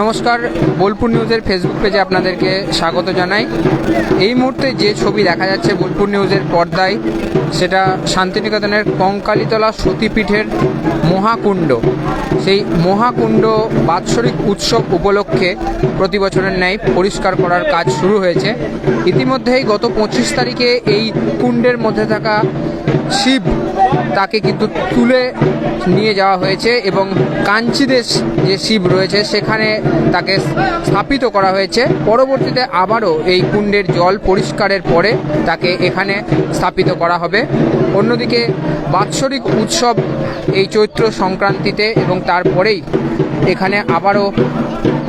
নমস্কার, বোলপুর নিউজের ফেসবুক পেজে আপনাদেরকে স্বাগত জানাই। এই মুহূর্তে যে ছবি দেখা যাচ্ছে বোলপুর নিউজের পর্দায়, সেটা শান্তিনিকেতনের কঙ্কালীতলা সতীপীঠের মহাকুণ্ড। সেই মহাকুণ্ড বাৎসরিক উৎসব উপলক্ষে প্রতি বছরের ন্যায় পরিষ্কার করার কাজ শুরু হয়েছে। ইতিমধ্যেই গত পঁচিশ তারিখে এই কুণ্ডের মধ্যে থাকা শিব তাকে কিন্তু তুলে নিয়ে যাওয়া হয়েছে এবং কাঞ্চিদেশ যে শিব রয়েছে সেখানে তাকে স্থাপিত করা হয়েছে। পরবর্তীতে আবারও এই কুণ্ডের জল পরিষ্কারের পরে তাকে এখানে স্থাপিত করা হবে। অন্যদিকে বাৎসরিক উৎসব এই চৈত্র সংক্রান্তিতে এবং তারপরেই এখানে আবারও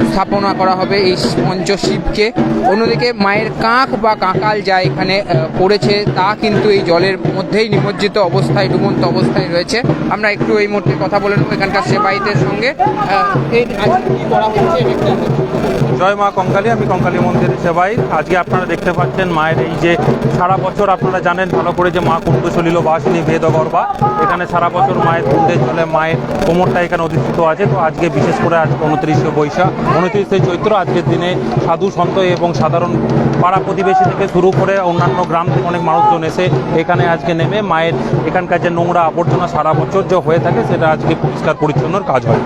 স্থাপনা করা হবে এই পঞ্চশিবকে। অন্যদিকে মায়ের কাঁক বা কাঁকাল যা এখানে পড়েছে, তা কিন্তু এই জলের মধ্যেই নিমজ্জিত অবস্থায়, ডুবন্ত অবস্থায় রয়েছে। আমরা একটু এই মুহূর্তে কথা বলে নেব এখানকার সেবাইতের সঙ্গে। জয় মা কঙ্কালী, আমি কঙ্কালী মন্দিরের সেবাই। আজকে আপনারা দেখতে পাচ্ছেন মায়ের এই যে সারা বছর, আপনারা জানেন ভালো করে যে মা কুণ্ড চলিল বাসিনী বেদগর্ভা এখানে সারা বছর মায়ের কুণ্ডে চলে মায়ের কোমরটা এখানে অধিষ্ঠিত আছে। তো আজকে বিশেষ করে আজকে উনত্রিশে বৈশাখ। উনত্রিশে চৈত্র আজকের দিনে সাধু সন্ত এবং সাধারণ পাড়া প্রতিবেশী থেকে শুরু করে অন্যান্য গ্রাম থেকে অনেক মানুষজন এসে এখানে আজকে নেমে মায়ের এখানকার যে নোংরা আবর্জনা সারা বছর যে হয়ে থাকে সেটা আজকে পরিষ্কার পরিচ্ছন্নর কাজ হয়।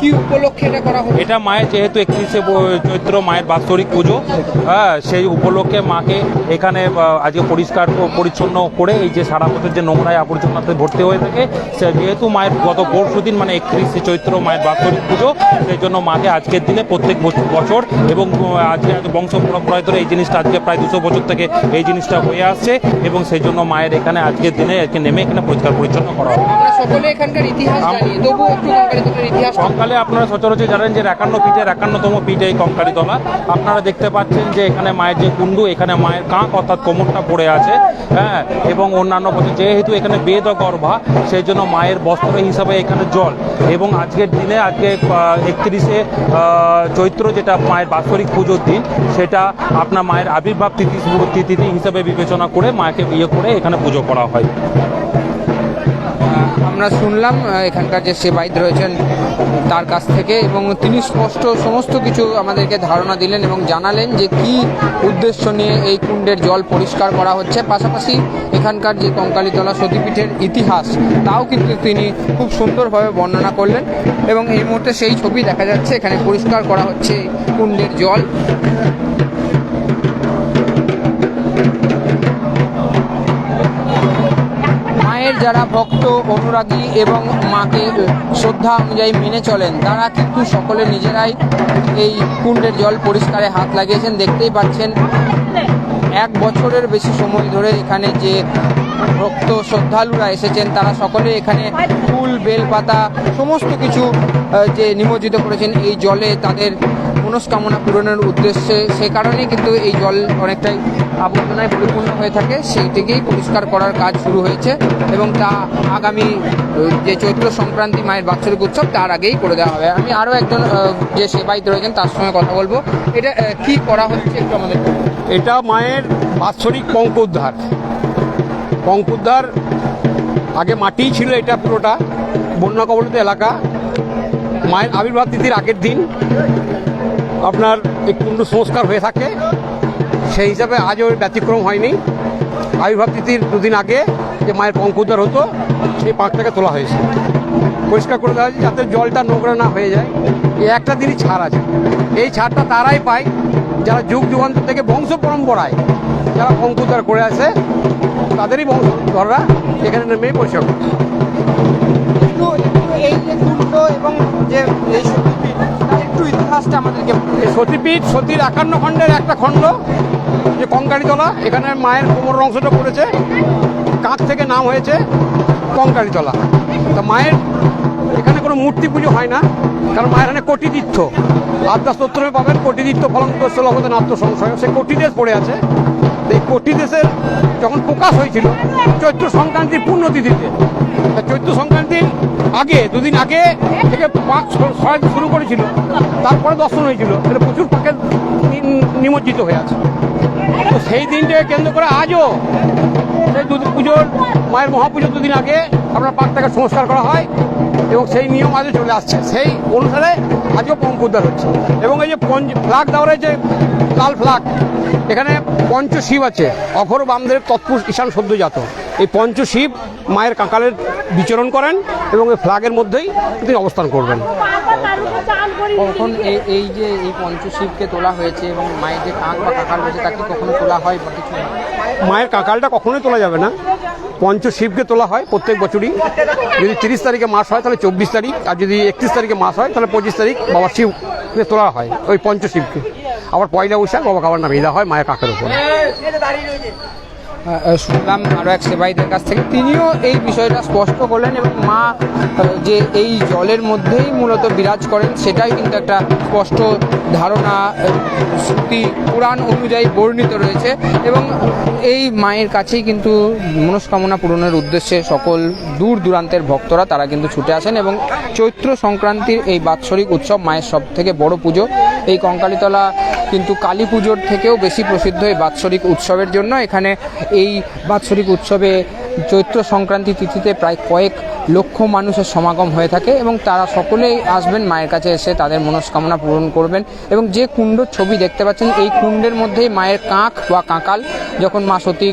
কি উপলক্ষে এটা করা হবে এটা মায়ের যেহেতু একত্রিশে চৈত্র মায়ের বাৎসরিক পুজো হ্যাঁ সেই উপলক্ষে মাকে এখানে আজকে পরিষ্কার পরিচ্ছন্ন করে এই যে সারা বছর যে নোংরায় আবর্জনাতে ভর্তি হয়ে থাকে সে যেহেতু মায়ের গত পরশু দিন মানে একত্রিশে চৈত্র মায়ের বাৎসরিক পুজো সেই জন্য মাকে আজকের দিনে প্রত্যেক বছ- বছর এবং আজকে বংশ পরম্পরায় ধরে এই জিনিসটা আজকে প্রায় দুশো বছর থেকে এই জিনিসটা হয়ে আসছে এবং সেই জন্য মায়ের এখানে আজকের দিনে আজকে নেমে এখানে পরিষ্কার পরিচ্ছন্ন করা হবে। সকলে এখানকার ইতিহাস জানি। তবুও একটু কঙ্কালীতলার ইতিহাস কঙ্কালে আপনারা সচরাচর জানেন যে একান্ন পিঠের একান্নতম পিঠ এই কঙ্কালীতলা। আপনারা দেখতে পাচ্ছেন যে এখানে মায়ের যে কুণ্ডু এখানে মায়ের কাঁক অর্থাৎ কোমরটা পড়ে আছে হ্যাঁ এবং অন্যান্য যেহেতু এখানে বেদ ও গর্ভা সেই জন্য মায়ের বস্ত্র হিসাবে এখানে জল। এবং আজকের দিনে আজকে একত্রিশে চৈত্র যেটা মায়ের বাৎসরিক পুজোর দিন, সেটা আপনার মায়ের আবির্ভাব তিথি তিথি হিসাবে বিবেচনা করে মাকে ইয়ে করে এখানে পুজো করা হয়। আমরা শুনলাম এখানকার যে সেবাইত রয়েছেন তার কাছ থেকে এবং তিনি স্পষ্ট সমস্ত কিছু আমাদেরকে ধারণা দিলেন এবং জানালেন যে কি উদ্দেশ্য নিয়ে এই কুণ্ডের জল পরিষ্কার করা হচ্ছে। পাশাপাশি এখানকার যে কঙ্কালীতলা সতীপীঠের ইতিহাস, তাও কিন্তু তিনি খুব সুন্দরভাবে বর্ণনা করলেন এবং এই মুহূর্তে সেই ছবি দেখা যাচ্ছে, এখানে পরিষ্কার করা হচ্ছে কুণ্ডের জল। মায়ের যারা ভক্ত, অনুরাগী এবং মাকে শ্রদ্ধা অনুযায়ী মেনে চলেন, তারা কিন্তু সকলে নিজেরাই এই কুণ্ডের জল পরিষ্কারে হাত লাগিয়েছেন। দেখতেই পাচ্ছেন, এক বছরের বেশি সময় ধরে এখানে যে ভক্ত শ্রদ্ধালুরা এসেছেন, তারা সকলে এখানে ফুল, বেলপাতা, সমস্ত কিছু যে নিমজ্জিত করেছেন, এই জলে তাদের মনস্কামনা পূরণের উদ্দেশ্যে সে কারণেই কিন্তু এই জল অনেকটাই আবর্জনায় পরিপূর্ণ হয়ে থাকে, সেইটিকেই পরিষ্কার করার কাজ শুরু হয়েছে এবং তা আগামী, যে চৈত্র সংক্রান্তি মায়ের বাৎসরিক উৎসব, তার আগেই করে দেওয়া হবে। আমি আরও একজন যে সেবায়িত রয়েছেন, তার সঙ্গে কথা বলব। এটা কি করা হচ্ছে একটু আমাদের এটা মায়ের বাৎসরিক পঙ্ক উদ্ধার। পঙ্ক উদ্ধার, আগে মাটিই ছিল এটা পুরোটা, বন্যা কবলিত এলাকা। মায়ের আবির্ভাব তিথির আগের দিন। আপনার একটু সংস্কার হয়ে থাকে, সেই হিসাবে আজও ব্যতিক্রম হয়নি। আবির্ভাব তিথির দুদিন আগে যে মায়ের পঙ্ক উদ্ধার হতো, সেই পাঁকটাকে তোলা হয়েছে। পরিষ্কার করে দেওয়া হয়েছে যাতে জলটা নোংরা না হয়ে যায়। এই একটা দিনই ছাড় আছে। এই ছাড়টা তারাই পায়। যারা যুগ যুগান্তর থেকে বংশ পরম্পরায় যারা অঙ্কুদার করে আছে তাদেরই বংশধররা এখানে নেমে পরিষ্কার করে একটু একটু এই যে এবং যে এই একটু ইতিহাসটা আমাদেরকে সতীপীঠ সতীর একান্ন খণ্ডের একটা খণ্ড, যে কঙ্কালীতলা, এখানে মায়ের কোমর অংশটা পড়েছে কাক থেকে নাম হয়েছে কঙ্কালীতলা। তা মায়ের এখানে কোনো মূর্তি পুজো হয় না, কারণ মায়ের এখানে কোটি তীর্থ আদ্যা স্তোত্রে পাবেন কোটিতীর্থ ফলন করছিল আমাদের নাট্য সংশয়, সে কোটিদেশ পড়ে আছে। কোটি দেশের যখন প্রকাশ হয়েছিল, চৈত্র সংক্রান্তির পুণ্যতিথিতে। চৈত্র সংক্রান্তির আগে, দুদিন আগে থেকে পাক ছয় শুরু করেছিল, তারপরে দর্শন হয়েছিল, তাহলে প্রচুর পাকে নিমজ্জিত হয়ে আছে। তো সেই দিনটাকে কেন্দ্র করে আজও সেই পুজোর, মায়ের মহাপুজোর দুদিন আগে আপনার পাকটাকে সংস্কার করা হয়। এবং সেই নিয়ম আজও চলে আসছে। সেই অনুসারে আজও পঙ্কুদ্ধার হচ্ছে। এবং এই যে পঞ্চ, ফ্লাগ দেওয়া রয়েছে লাল ফ্লাগ, এখানে পঞ্চশিব আছে। অঘর বামদের তৎপুর ঈশান সদ্যজাত। এই পঞ্চশিব মায়ের কাঁকালের বিচরণ করেন এবং এই ফ্ল্যাগের মধ্যেই তিনি অবস্থান করবেন। কখন এই এই যে এই পঞ্চশিবকে তোলা হয়েছে এবং মায়ের যে কাঁক বা কাঁকাল রয়েছে তাকে কখনো তোলা হয় বা কিছু মায়ের কাকালটা কখনোই তোলা যাবে না। পঞ্চশিবকে তোলা হয় প্রত্যেক বছরই। যদি তিরিশ তারিখে মাস হয়, তাহলে চব্বিশ তারিখ। আর যদি একত্রিশ তারিখে মাস হয়, তাহলে পঁচিশ তারিখ বাবা শিবকে তোলা হয়, ওই পঞ্চশিবকে আবার পয়লা বৈশাখ বাবা খাবার নামিয়ে দেওয়া হয় মায়ের কাকের উপরে। শুনলাম আরও এক সেবাইদের কাছ থেকে। তিনিও এই বিষয়টা স্পষ্ট করলেন এবং মা যে এই জলের মধ্যেই মূলত বিরাজ করেন, সেটাই কিন্তু একটা স্পষ্ট ধারণা শ্রুতি পুরাণ অনুযায়ী বর্ণিত রয়েছে এবং এই মায়ের কাছেই কিন্তু মনস্কামনা পূরণের উদ্দেশ্যে সকল দূর দূরান্তের ভক্তরা তারা কিন্তু ছুটে আসেন এবং চৈত্র সংক্রান্তির এই বাৎসরিক উৎসব মায়ের সব থেকে বড় পুজো। এই কঙ্কালীতলা কিন্তু কালী পুজোর থেকেও বেশি প্রসিদ্ধ এই বাৎসরিক উৎসবের জন্য। এখানে এই বাৎসরিক উৎসবে চৈত্র সংক্রান্তি তিথিতে প্রায় কয়েক লক্ষ মানুষের সমাগম হয়ে থাকে এবং তারা সকলেই আসবেন মায়ের কাছে এসে তাদের মনস্কামনা পূরণ করবেন এবং যে কুণ্ডর ছবি দেখতে পাচ্ছেন, এই কুণ্ডের মধ্যেই মায়ের কাঁক বা কাঁকাল, যখন মা সতী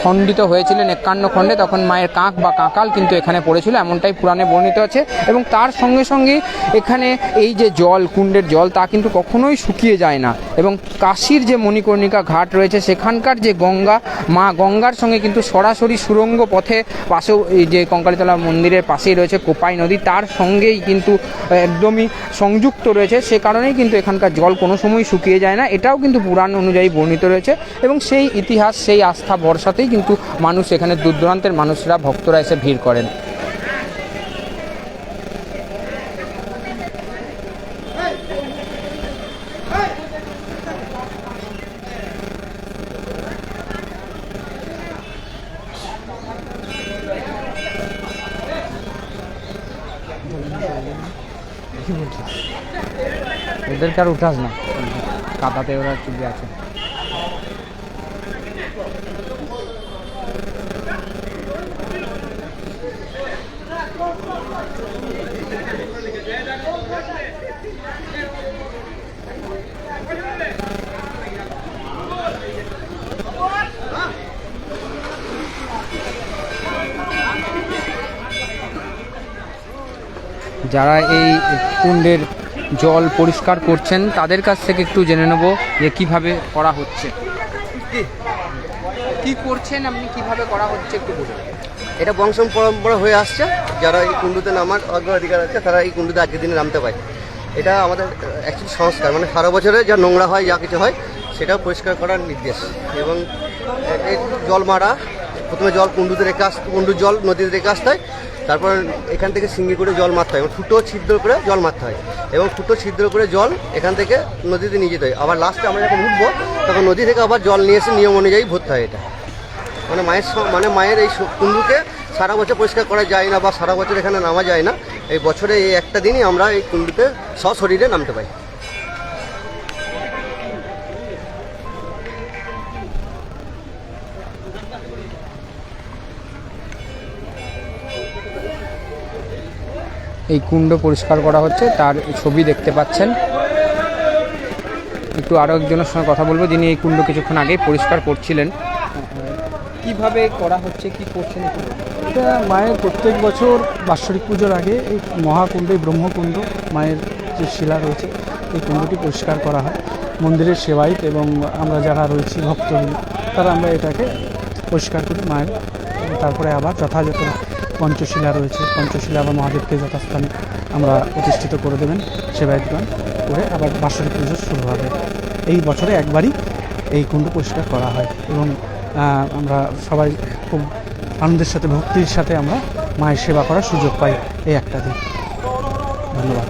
খণ্ডিত হয়েছিলেন একান্ন খণ্ডে, তখন মায়ের কাঁক বা কাঁকাল কিন্তু এখানে পড়েছিল, এমনটাই পুরাণে বর্ণিত আছে এবং তার সঙ্গে সঙ্গে এখানে এই যে জল, কুণ্ডের জল, তা কিন্তু কখনোই শুকিয়ে যায় না এবং কাশীর যে মণিকর্ণিকা ঘাট রয়েছে, সেখানকার যে গঙ্গা, মা গঙ্গার সঙ্গে কিন্তু সরাসরি সুরঙ্গ পথে পাশেও যে কঙ্কালীতলা মন্দিরের পাশেই রয়েছে কোপাই নদী, তার সঙ্গেই কিন্তু একদমই সংযুক্ত রয়েছে। সে কারণেই কিন্তু এখানকার জল কোনো সময় শুকিয়ে যায় না। এটাও কিন্তু পুরাণ অনুযায়ী বর্ণিত রয়েছে এবং সেই ইতিহাস, সেই আস্থা ভরসাতেই কিন্তু মানুষ এখানে দূর দূরান্তের মানুষরা, ভক্তরা এসে ভিড় করেন। ওদেরকে আর উঠাস না। কাদাতে ওরা চুপে আছে। যারা এই কুণ্ডের জল পরিষ্কার করছেন তাদের কাছ থেকে একটু জেনে নেব যে কীভাবে করা হচ্ছে। কি? করছেন আপনি? কীভাবে করা হচ্ছে একটু বলুন। এটা বংশ পরম্পরা হয়ে আসছে। যারা এই কুণ্ডুতে নামার অগ্রাধিকার আছে তারা এই কুণ্ডুতে আজকের দিনে নামতে পারে। এটা আমাদের অ্যাকচুয়ালি সংস্কার মানে সারা বছরে যা নোংরা হয় যা কিছু হয় সেটাও পরিষ্কার করার নির্দেশ। এবং জল মারা প্রথমে জল কুণ্ডুতে রেখে আস কুণ্ডুর জল নদীতে রেখে আসতে হয়। তারপর এখান থেকে সিঙ্গি করে জল মারতে হয়। এবং ফুটো ছিদ্র করে জল মারতে হয়। এবং ফুটো ছিদ্র করে জল এখান থেকে নদীতে নিয়ে যেতে হয়। আবার লাস্টে আমরা যখন উঠবো, তখন নদী থেকে আবার জল নিয়ে এসে নিয়ম অনুযায়ী ভরতে হয় এটা। মানে মায়ের মানে মায়ের এই কুণ্ডুকে সারা বছর পরিষ্কার করা যায় না বা সারা বছর এখানে নামা যায় না। এই বছরে এই একটা দিনই আমরা এই কুণ্ডুতে সশরীরে নামতে পাই এই কুণ্ড পরিষ্কার করা হচ্ছে তার ছবি দেখতে পাচ্ছেন। একটু আরও একজনের সঙ্গে কথা বলব যিনি এই কুণ্ড কিছুক্ষণ আগেই পরিষ্কার করছিলেন। কীভাবে করা হচ্ছে কি করছেন এটা মায়ের প্রত্যেক বছর বাৎসরিক পুজোর আগে এই মহাকুণ্ড এই ব্রহ্মকুণ্ড মায়ের যে শিলা রয়েছে এই কুণ্ডটি পরিষ্কার করা হয়। মন্দিরের সেবায়িত এবং আমরা যারা রয়েছি ভক্তবৃন্দ তারা আমরা এটাকে পরিষ্কার করি মায়ের। তারপরে আবার যথাযথ পঞ্চশিলা রয়েছে। পঞ্চশিলা আবার মহাদেবকে যথাস্থানে আমরা প্রতিষ্ঠিত করে দেবেন সেবায়তগণ করে আবার বাৎসরিক পুজো শুরু হবে। এই বছরে একবারই এই কুণ্ড পরিষ্কার করা হয় এবং আমরা সবাই খুব আনন্দের সাথে, ভক্তির সাথে আমরা মায়ের সেবা করার সুযোগ পাই এই একটা দিন। ধন্যবাদ।